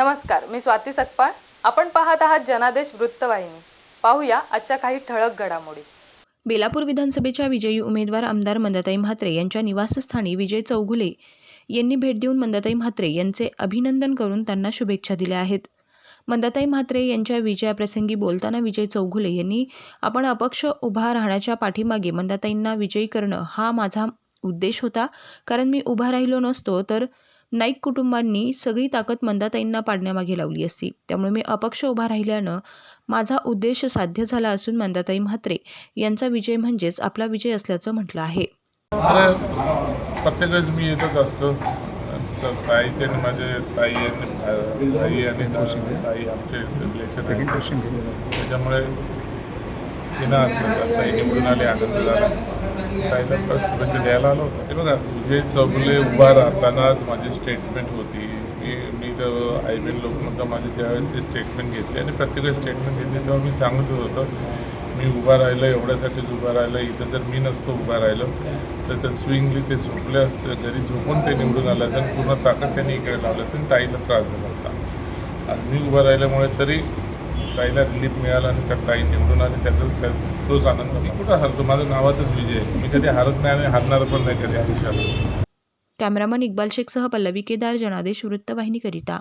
नमस्कार मी स्वाती सकपाळ. आपण पाहत आहात जनादेश वृत्तवाहिनी. पाहूया आजच्या काही ठळक घडामोडी. बेलापूर विधानसभेच्या विजयी उमेदवार आमदार मंदाताई म्हात्रे यांच्या निवासस्थानी विजय चौगुले यांनी भेट देऊन मंदाताई म्हात्रे यांचे अभिनंदन करून त्यांना शुभेच्छा दिल्या आहेत. मंदाताई म्हात्रे यांच्या विजयाप्रसंगी बोलताना विजय चौघुले यांनी आपण अपक्ष उभा राहण्याच्या पाठीमागे मंदाताईंना विजयी करणं हा माझा उद्देश होता. कारण मी उभा राहिलो नसतो तर नाईक कुटुंबांनी सगळी ताकद मंदाताईंना पाडण्यामागे लावली असती. त्यामुळे मी अपक्ष उभा राहिल्यानं माझा उद्देश साध्य झाला असून मंदाताई म्हात्रे यांचा विजय म्हणजेच आपला विजय असल्याचं म्हटलं आहे. प्रत्येक वेळेस मी येतच असतो. ताईचे आणि माझे ताई आणि ताई आणि ताई आमचे रिलेशन आहे त्याच्यामुळे येणं असतं ताई निवडून आले आनंद झाला. शुभेच्छा म्हणजे द्यायला आलो होतो. हे बघा विजय चौगुले उभा राहतानाच माझी स्टेटमेंट होती. मी मी तर आय बी एल लोकमतला माझी ज्यावेळेस स्टेटमेंट घेतली. आणि प्रत्येक स्टेटमेंट घेतली तेव्हा मी सांगत होतो मी उभा राहिलं एवढ्यासाठीच उभा राहिलं इथं जर मी नसतो उभा राहिलं तर त्या स्विंगली ते झोपले असते घरी झोपून ते निवडून आलं असेल पूर्ण ताकद त्यांनी इकडे लावलं असेल ताईला त्रास झाला असता. आज मी उभा राहिल्यामुळे तरी ताईला रिलीफ मिळाला आणि त्या ताई निवडून आली त्याचा तोच आनंद मी कुठं हरतो माझं नावातच विजय आहे. मी कधी हरत नाही आणि हरणार पण नाही कधी आयुष्यात. कॅमेरामन इक्बाल शेखसह पल्लवी केदार जनादेश वृत्तवाहिनीकरिता.